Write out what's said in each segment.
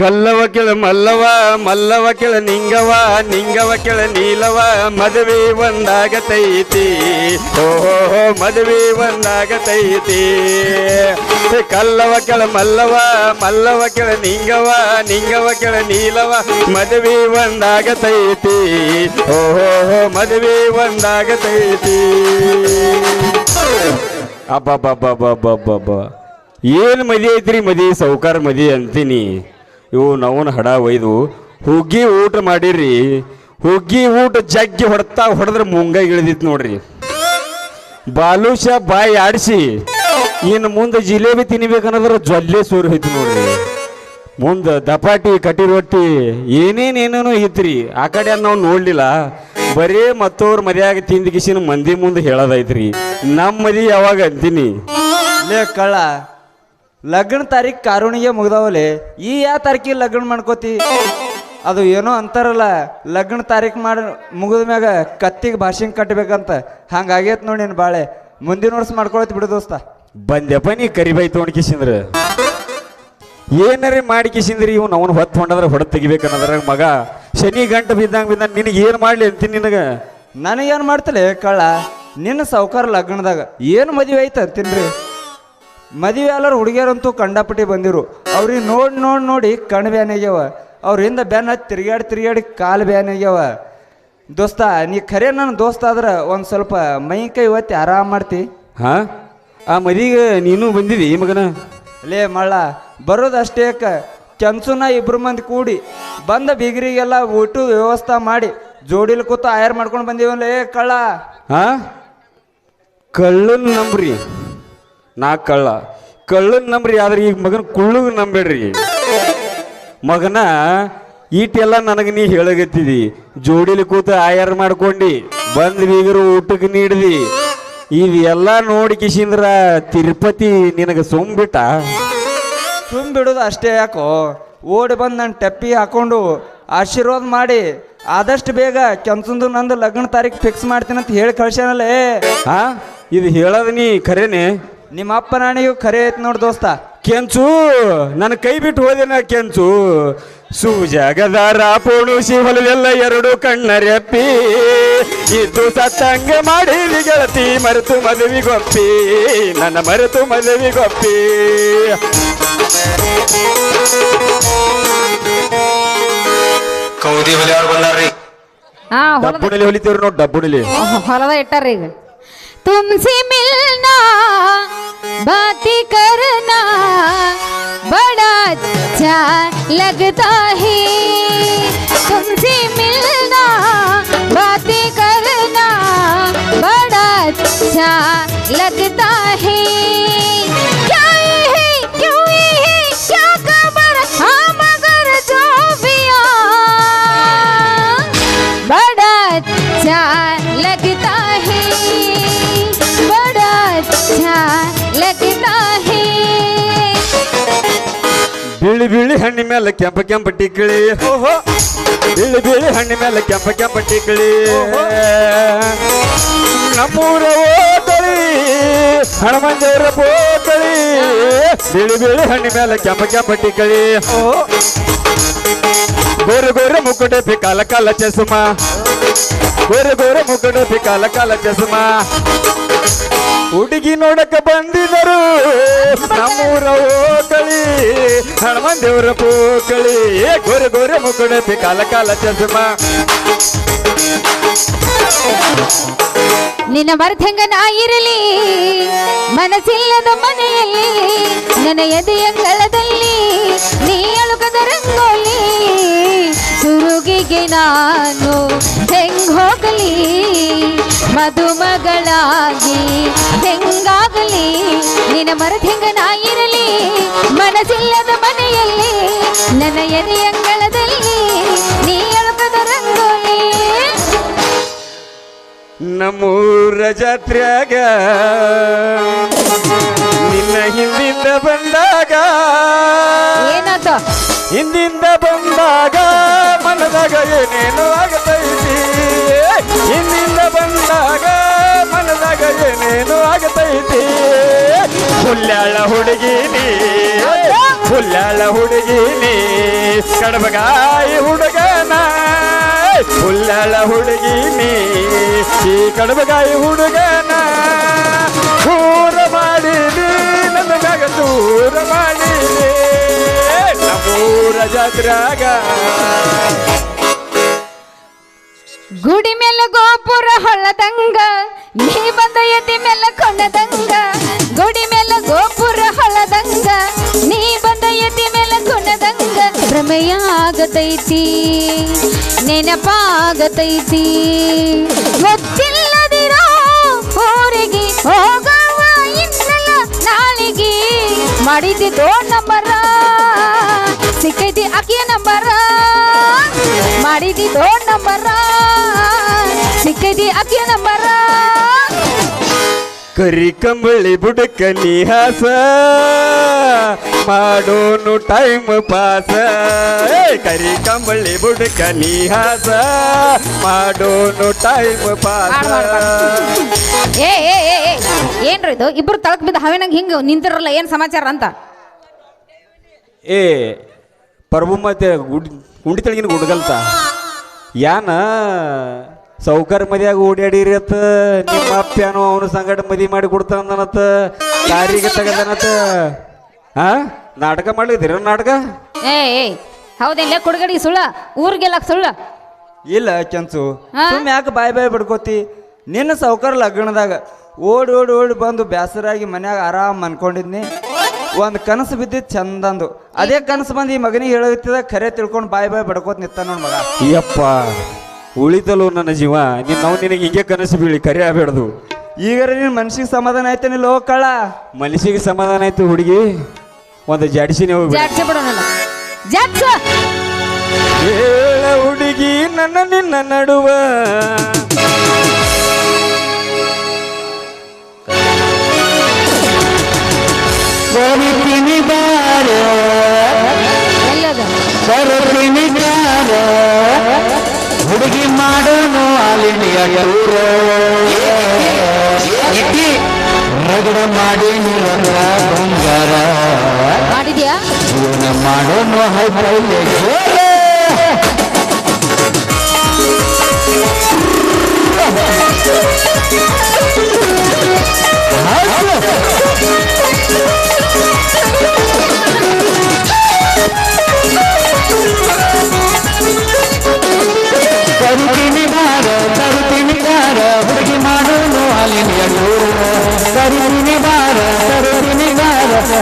ಕಲ್ಲವ ಕೆಳ ಮಲ್ಲವ ಮಲ್ಲವ ಕೆಳ ನಿಂಗವ ನಿಂಗವ ಕೆಳ ನೀಲವ, ಮದುವೆ ಒಂದಾಗತೈತಿ. ಓಹೋ, ಮದುವೆ ಒಂದಾಗತೈತಿ. ಕಲ್ಲವ ಕೆಳ ಮಲ್ಲವ ಮಲ್ಲವ ಕೆಳ ನಿಂಗವ ನಿಂಗವ ಕೆಳ ನೀಲವ, ಮದುವೆ ಒಂದಾಗತೈತಿ. ಓಹೋ, ಮದುವೆ ಒಂದಾಗತೈತಿ. ಅಬ್ಬಬ್ಬಬ್ಬಬ್ಬಬ್ಬಬ್ಬ ಏನು ಮದಿ ಐತ್ರಿ ಮದಿ? ಸೌಕಾರ ಮದಿ ಅಂತೀನಿ. ಇವು ನಾವು ಹಡ ಒಯ್ದು, ಹುಗ್ಗಿ ಊಟ ಮಾಡಿರಿ, ಹುಗ್ಗಿ ಊಟ ಜಗ್ಗಿ ಹೊಡ್ತಾ ಹೊಡೆದ್ರೆ ಮುಂಗೈ ಇಳಿದಿತ್ತು ನೋಡ್ರಿ. ಬಾಲೂಷ ಬಾಯಿ ಆಡಿಸಿ, ಇನ್ನು ಮುಂದೆ ಜಿಲೇಬಿ ತಿನ್ಬೇಕನ್ನೋದ್ರ ಜೊಲ್ಲೆ ಸೂರು ಹೋಯ್ತು ನೋಡ್ರಿ. ಮುಂದೆ ದಪಾಟಿ ಕಟ್ಟಿ ರೊಟ್ಟಿ ಏನೇನೇನೇನೋ ಇತ್ರಿ, ಆ ಕಡೆ ನಾವು ನೋಡಲಿಲ್ಲ. ಬರೀ ಮತ್ತವ್ರ ಮದ್ಯಾಗ ತಿಂದ ಮಂದಿ ಮುಂದೆ ಹೇಳೋದೈತ್ರಿ. ನಮ್ಮ ಮದಿ ಯಾವಾಗ ಅಂತೀನಿ? ಕಳ್ಳ ಲಗ್ನ ತಾರೀಖ್ ಕಾರುಣಿಗೆ ಮುಗ್ದಾವಲೆ? ಈ ಯಾವ ತಾರೀಕಿಗೆ ಲಗ್ನ ಮಾಡ್ಕೋತಿ? ಅದು ಏನೋ ಅಂತಾರಲ್ಲ ಲಗ್ನ ತಾರೀಖ್ ಮಾಡಿ ಮುಗಿದ ಮ್ಯಾಗ ಕತ್ತಿಗೆ ಭಾಷೆಂಗೆ ಕಟ್ಟಬೇಕಂತ ಹಂಗಾಗೈತ್ ನೋಡಿ ನೀನು ಬಾಳೆ. ಮುಂದಿನ ವರ್ಷ ಮಾಡ್ಕೊಳತ್ ಬಿಡು ದೋಸ್ತ. ಬಂದೆ ನೀ ಕರಿಬೈ ತೊಗೊಂಡ್ ಕಿಸಿಂದ್ರ ಏನಾರೇ ಮಾಡಿ ಕಿಸಿಂದ್ರಿ ಇವ್ನು ಅವನು ಹೊತ್ತು ಹೊಂಡದ್ರ ಹೊಡೆದು ತೆಗಿಬೇಕನ್ನೋದ್ರಾಗ ಮಗ. ಶನಿ ಗಂಟು ಬಿದ್ದಂಗ ಬಿದ್ದ ನಿನಗೆ ಏನು ಮಾಡ್ಲಿ ಅಂತೀನಿ ನಿನಗೆ? ನನಗೇನು ಮಾಡ್ತಲೇ ಕಳ್ಳ? ನಿನ್ನ ಸಾವುಕಾರ ಲಗ್ನದಾಗ ಏನು ಮದುವೆ ಐತೆ ಅಂತೀನ್ರಿ? ಮದುವೆ ಎಲ್ಲರೂ ಹುಡುಗಿಯರಂತೂ ಕಂಡಪಟ್ಟಿ ಬಂದಿರು. ಅವ್ರಿಗೆ ನೋಡಿ ನೋಡಿ ನೋಡಿ ಕಣ್ಣು ಬ್ಯಾನ್ ಆಗ್ಯಾವ. ಅವ್ರಿಂದ ಬ್ಯಾನ್ ತಿರ್ಗಾಡಿ ತಿರ್ಗಾಡಿ ಕಾಲು ಬ್ಯಾನ್ ಆಗ್ಯಾವ. ದೋಸ್ತ ನೀ ಖರೆ ನನ್ನ ದೋಸ್ತ ಆದ್ರೆ ಒಂದು ಸ್ವಲ್ಪ ಮೈ ಕೈ ಒತ್ತಿ ಆರಾಮ್ ಮಾಡ್ತಿ. ಹಾ? ಆ ಮದಿಗೆ ನೀನು ಬಂದಿದಿ ಮಗನ? ಲೇ ಮಳ್ಳ ಬರೋದು ಅಷ್ಟೇ ಕೆನ್ಸುನ ಇಬ್ರು ಮಂದಿ ಕೂಡಿ ಬಂದ ಬೀಗರಿಗೆಲ್ಲ ಊಟ ವ್ಯವಸ್ಥೆ ಮಾಡಿ ಜೋಡಿಲಿ ಕೂತು ಆಯರ್ ಮಾಡ್ಕೊಂಡು ಬಂದೀವಲ್ಲೇ ಕಳ್ಳ. ಹಾ? ಕಳ್ಳನ್ ನಂಬ್ರಿ. ನಾ ಕಳ್ಳ. ಕಳ್ಳನ್ ನಂಬ್ರಿ ಆದ್ರೆ ಈಗ ಮಗನ ಕುಳ್ಳುಗ್ ನಂಬೇಡ್ರಿ ಮಗನ ಈಟೆಲ್ಲ ನನಗೆ ನೀ ಹೇಳಗತ್ತಿದಿ. ಜೋಡಿಲಿ ಕೂತು ಆಯರ್ ಮಾಡ್ಕೊಂಡಿ. ಬಂದ್ ಬೀಗರು ಊಟಕ್ಕೆ ನೀಡಿದಿ. ಇದೆಲ್ಲ ನೋಡಿ ಕಿಶಿಂದ್ರ ತಿರುಪತಿ ನಿನಗೆ ಸೊಂಬಿಟ್ಟ ಸುಮ್ ಬಿಡೋದು ಅಷ್ಟೇ ಯಾಕೋ? ಓಡಿ ಬಂದು ನನ್ನ ಟೆಪ್ಪಿ ಹಾಕೊಂಡು ಆಶೀರ್ವಾದ ಮಾಡಿ ಆದಷ್ಟು ಬೇಗ ಕೆಂಚಂದು ನಂದು ಲಗ್ನ ತಾರೀಕು ಫಿಕ್ಸ್ ಮಾಡ್ತೀನಿ ಅಂತ ಹೇಳಿ ಕಳ್ಸ್ಯಾನಲ್ಲೇ. ಹಾ ಇದು ಹೇಳೋದು ನೀ ಖರೇನೆ? ನಿಮ್ಮ ಅಪ್ಪ ನಾಣಿಗೂ ಖರೆ ಐತ್ ನೋಡು ದೋಸ್ತ. ಕೆಂಚು ನನ್ನ ಕೈ ಬಿಟ್ಟು ಹೋದೆನ ಕೆಂಚು. ಸುಜಗದಾರ ಪೋಣುಸಿ ಹೊಲಲೆಲ್ಲ ಎರಡು ಕಣ್ಣರೆಪ್ಪಿ ಇದು ಸತ್ತಂಗ ಮಾಡಿ ಗೆಳತಿ ಮರೆತು ಮದುವಿಗೊಪ್ಪಿ ನನ್ನ ಮರೆತು ಮದುವಿಗೊಪ್ಪಿ ಕೌದಿ ಹೊಲಿಯವ್ರು ಬಂದಾರ್ರಿ. ಹಾ ಹೊಲದ ಡಬ್ಬುಣಲಿ ಹೊಲಿತೀವ್ರಿ ನೋಡಿ ಡಬ್ಬುಣಲಿ. ಹೊಲದ ಇಟ್ಟಾರ್ರಿ ಈಗ. तुमसे मिलना बातें करना बड़ा अच्छा लगता है। ಬಿಳಿ ಬಿಳಿ ಹಣ್ಣಿ ಮೇಲೆ ಕೆಂಪ ಕೆಂಪ ಟಿಕ್ಕಳಿ ಓಹೋ. ಬಿಳಿ ಬಿಳಿ ಹಣ್ಣಿ ಮೇಲೆ ಕೆಂಪ ಕೆಂಪ ಟಿಕ್ಕಳಿ ನಮ್ಮೂರ ಓತಳಿ ಹನುಮಂದೇವರ ಬೋತಳಿ ಬಿಳಿ ಬಿಳಿ ಹಣ್ಣಿ ಮೇಲೆ ಕೆಂಪ ಕೆಂಪ ಟಿಕ್ಕಳಿ ಗೋರು ಗೋರು ಮುಕ್ಕುಟ ಕಾಲ ಕಾಲ ಚಸ್ಮ. ಗೋರು ಗೋರು ಮುಕ್ಕುಟ ಕಾಲ ಕಾಲ ಚಸ್ಮ. ಹುಡುಗಿ ನೋಡಕ ಬಂದಿದರು. ನಮ್ಮೂರ ಓಕಳಿ ಹನುಮನ್ ದೇವರ ಪೋಕಳಿ ಗೋರೆ ಗೋರೆ ಮುಕ್ಕುಡಪಿ ಕಾಲ ಕಾಲ ಚಸ್ಮ ನಿನ್ನ ಮರ್ತಂಗ ನಾ ಇರಲಿ, ಮನಸ್ಸಿಲ್ಲದ ಮನೆಯಲ್ಲಿ, ನನ್ನ ಎದೆಯಂಗಳದಲ್ಲಿ, ನೀ ಅಳುಕದ ರಂಗೋಲಿ ಸುರುಗಿಗೆ ನಾನು ಹೆಂಗ್ ಹೋಗಲಿ? ಮದುಮಗಳಾಗಿ ಹೆಂಗಾಗಲಿ? ನಿನ್ನ ಮರ ನಾ ಇರಲಿ? ಮನಸ್ಸಿಲ್ಲದ ಮನೆಯಲ್ಲಿ ನನ್ನ ಎದೆಯಂಗಳದಲ್ಲಿ ನೀ ಅಳಪದ ರಂಗೋಲಿ. ನಮ್ಮೂರ ಜಾತ್ರೆಯಾಗ ನಿನ್ನ ಹಿಂದಿಂದ ಬಂದಾಗ ಏನಂತ? ಹಿಂದಿಂದ ಬಂದಾಗ ಮನದಾಗ ಏನೇನು ಆಗತೈತಿ. ಹಿಂದಿನ ಏನೇನು ಆಗತೈತಿ. ಹುಲ್ಯಾಳ ಹುಡುಗಿ ನೀ ಹುಲ್ಲಾಳ ಹುಡುಗಿನಿ, ಕಡಬಗಾಯಿ ಹುಡುಗನ. ಹುಲ್ಲಾಳ ಹುಡುಗಿನಿ, ಈ ಕಡಬಗಾಯಿ ಹುಡುಗನ. ದೂರ ಮಾಡಿ ನನಗಾಗ ದೂರ ಮಾಡಿದಿ. ನಮ್ಮೂರ ಜಾತ್ರಾಗ. ಗುಡಿ ಮೇಲೆ ಗೋಪುರ ಹೊಳ್ಳದಂಗ. ನೀ ಬಂದ ಎದಿ ಮೇಲೆ ಕೊನದಂಗ ಗುಡಿ ಮೇಲೆ ಗೋಪುರ ಹೊಳದಂಗ ನೀ ಬಂದ ಎದಿ ಮೇಲೆ ಕೊನದಂಗ ಭ್ರಮೆಯ ಆಗತೈತಿ, ನೆನಪಾಗತೈತಿ. ಗೊತ್ತಿಲ್ಲದಿರೋ ಊರಿಗೆ ಹೋಗವ ಇನ್ನಲ್ಲ ನಾಳಿಗೆ ಮಾಡಿದ್ದಿ ದೊಡ್ಡ ನಂಬರ ಸಿಕ್ಕೈತಿ ಅಕ್ಕಿಯ ನಂಬರ. ಸಿಕ್ಕೈತಿ ಬರ ಕರಿ ಕಂಬಳಿ ಬುಡಕ ನಿಹಾಸ. ಮಾಡೋನು ಟೈಮ್ ಪಾಸ ಕರಿ ಕಂಬಳಿ ಬುಡಕ ನಿಹಾಸ. ಮಾಡೋನು ಟೈಮ್ ಪಾಸ ಏ ಏ ಏ ಏ ಏನ್ರಿ ಇದು? ಇಬ್ರು ತಳಕ್ ಬಿದ್ದ ಹವೇನಂಗ್ ಹಿಂಗ ನಿಂತಿರಲ್ಲ ಏನ್ ಸಮಾಚಾರ ಅಂತ? ಏ ಪ್ರಭು ಮತ್ತೆ ಗುಡ್ ಗುಂಡಿ ತೆಳಗಿನ ಗುಡ್ಗಲ್ತ. ಯಾನ ಸೌಕರ್ ಮದ್ಯಾಗ ಓಡಾಡಿರಿ ಅತ್ತ ನಿಮ್ಮ ಅಪ್ಪನು ಅವನು ಸಂಗಡ ಮದಿ ಮಾಡಿ ಕೊಡ್ತಾನತ್ತ ಯಾರಿಗೆ ತೆಗದನತ್ತ. ಹಾ ನಾಟಕ ಮಾಡ್ಲಿದ್ದೀರ ನಾಟಕ? ಏ ಏ ಹೌದಿಲ್ಲ ಕುಡ್ಗಡಿ ಸುಳ್ಳ? ಊರಿಗೆಲ್ಲ ಸುಳ್ಳ? ಇಲ್ಲ ಕೆಂಚು ಹಾ? ಸುಮ್ ಯಾಕೆ ಬಾಯ್ ಬಾಯ್ ಬಿಡ್ಕೋತಿ? ನಿನ್ನ ಸೌಕರ್ ಲಗ್ನದಾಗ ಓಡಿ ಓಡಿ ಓಡಿ ಬಂದು ಬ್ಯಾಸರಾಗಿ ಮನ್ಯಾಗ ಆರಾಮ್ ಅನ್ಕೊಂಡಿದ್ನಿ. ಒಂದು ಕನಸು ಬಿದ್ದಿದ್ದು ಚಂದಂದು. ಅದೇ ಕನಸು ಬಂದು ಈ ಮಗನಿಗೆ ಹೇಳತ್ತಿದ ಖರೆ ತಿಳ್ಕೊಂಡು ಬಾಯ್ ಬಾಯ್ ಬಡ್ಕೋತ ನಿತ್ತ ನೋಡ್ ಮಗ. ಯಪ್ಪ. ಉಳಿತಲು ನನ್ನ ಜೀವ. ನೀನ್ ನಾವು ನಿನಗೆ ಹಿಂಗೆ ಕನಸು ಬೀಳಿ ಕರೆ ಆಗ್ಬೇಡ್ದು. ಈಗಾರ ನಿನ್ನ ಮನ್ಸಿಗೆ ಸಮಾಧಾನ ಆಯ್ತಾನಿಲ್ಲ ಹೋಗ್ ಕಳ್ಳ ಮನಸ್ಸಿಗೆ ಸಮಾಧಾನ ಆಯ್ತು ಹುಡುಗಿ. ಒಂದು ಜಾಡಿಸಿನೇ ನೀವು ಜಾಡ್ಸಿ ಬಿಡೋಣಲ್ಲ ಜಾಡ್ಸ! ಹೇಳ ಹುಡುಗಿ ನನ್ನ ನಿನ್ನ ನಡುವ. ಎಲ್ಲದ? ಬಾರ. ಹುಡುಗಿ ಮಾಡೋನು ಅಲಿನಿಯ ಟೂರ ರಗಡ ಮಾಡಿ ನಿರಂತರ ಬಂಗಾರ. ಮಾಡಿದ್ಯಾ? ಜೀವನ ಮಾಡೋನು ಹೈಫೈ ತರುತ್ತೀನಿ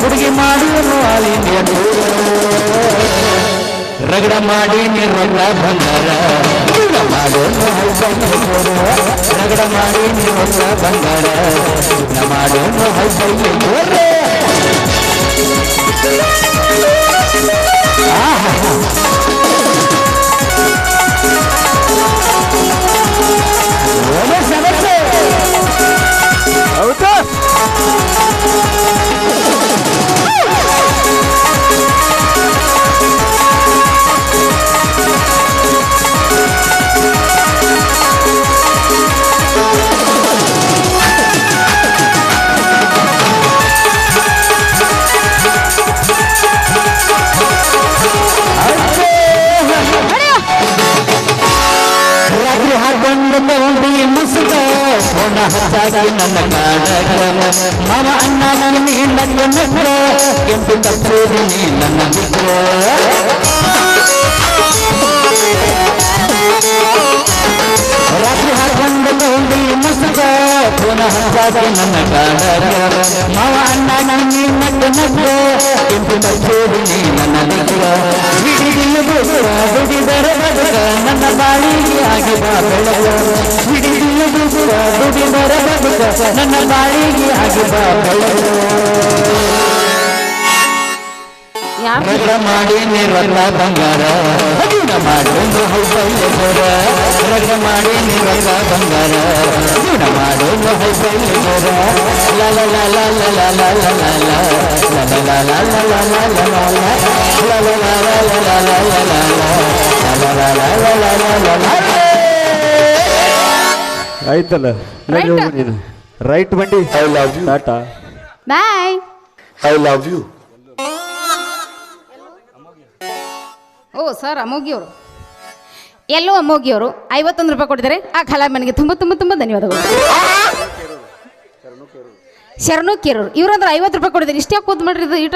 ಹುಡುಗಿ ಮಾಡಿಯನು ಅಲ್ಲಿಂದು ರಗಡ ಮಾಡಿ ನಿರೊಂದ ಬಂಗಾರ. ಮಾಡೋನು ರಗಡ ಮಾಡಿ ನಿರೊಂದ ಬಂಗಾರ. ಮಾಡೋ ಹೈಸಲ್ಯ ಹಚ್ಚಾಗಿ ನನ್ನ ಕಾಡಕ ಮಾವ ಅಣ್ಣ ನನ್ನ ಹಿಂಡ ನಗ್ರ ಕೆಂಪು ನನ್ನ ಬಿಟ್ರ. ರಾತ್ರಿ ಹಾಕೊಂಡ ಮುಸುಕ, ಪುನಃ ನನ್ನ ಕಾಡಕ ಮಾವ ಅಣ್ಣ ನನ್ನ ಹಿಂಡ ನಗ್ರ ಕೆಂಪು ನನ್ನ ಬಿಟ್ರ. ಹಿಡಿದಿಲ್ಲ ಬದುಕ ನನ್ನ ಬಾಳಿಗೆ ಆಗಿ ಬಾ ಬೆಳಗ ಹಿಡಿದಿಲ್ಲ ಬುಡ ದುಡಿದರ ಬದುಕ ನನ್ನ ಬಾಳಿಗೆ ಆಗಿ ಬಾ ಬೆಳಗ ಯಾಕೆ ರಗಡ ಮಾಡಿ ನಿರ್ವಲ್ಲ ಬಂಗಾರ ಜೀವನ ಮಾಡಿ ಒಂದು ಹೌಬೈಲರ ರಗಡ ಮಾಡಿ ನಿರ್ವಲ್ಲ ಬಂಗಾರ ಜೀವನ ಮಾಡಿ ಒಂದು ಹೌಬೈಲರ ಲ ಲ ಲ ಲ ಲ ಲ ಲ ಲ ಲ ಲ ಲ ಲ ಲ ಆಯ್ತಲ್ಲ ನಡಿ ಹೋಗು ನೀನು. ರೈಟ್ ಬಂಡಿ. I love you ta ta. Bye I love you oh sir ಅಮೋಗಿಯವರು ಎಲ್ಲೋ ಅಮೋಗಿಯವರು ಐವತ್ತೊಂದು ರೂಪಾಯಿ ಕೊಟ್ಟಿದ್ದಾರೆ. ಆ ಕಲಾಮನಿಗೆ ತುಂಬ ತುಂಬ ತುಂಬ ಧನ್ಯವಾದಗಳು. ಶರಣು ಕೇರೂರು. ಇವರಂದ್ರೆ ಐವತ್ತು ರೂಪಾಯಿ ಕೊಟ್ಟಿದ್ದಾರೆ. ಇಷ್ಟೇ ಕೂತ್ ಮಾಡ್ರಿ ಇದು ಈಟ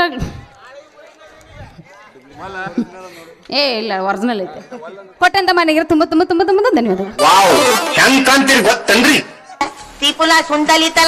ಏ ಇಲ್ಲ ಒರಿಜಿನಲ್ ಐತೆ. ಕೊಟ್ಟಂತ ಮನೆಗೆ ತುಂಬಾ ತುಂಬಾ ತುಂಬಾ ತುಂಬಾ ಧನ್ಯವಾದ ವಾವ್ ಗೊತ್ತನ್ರಿ ತ್ರಿಪುಲ ಸುಂದಲಿತ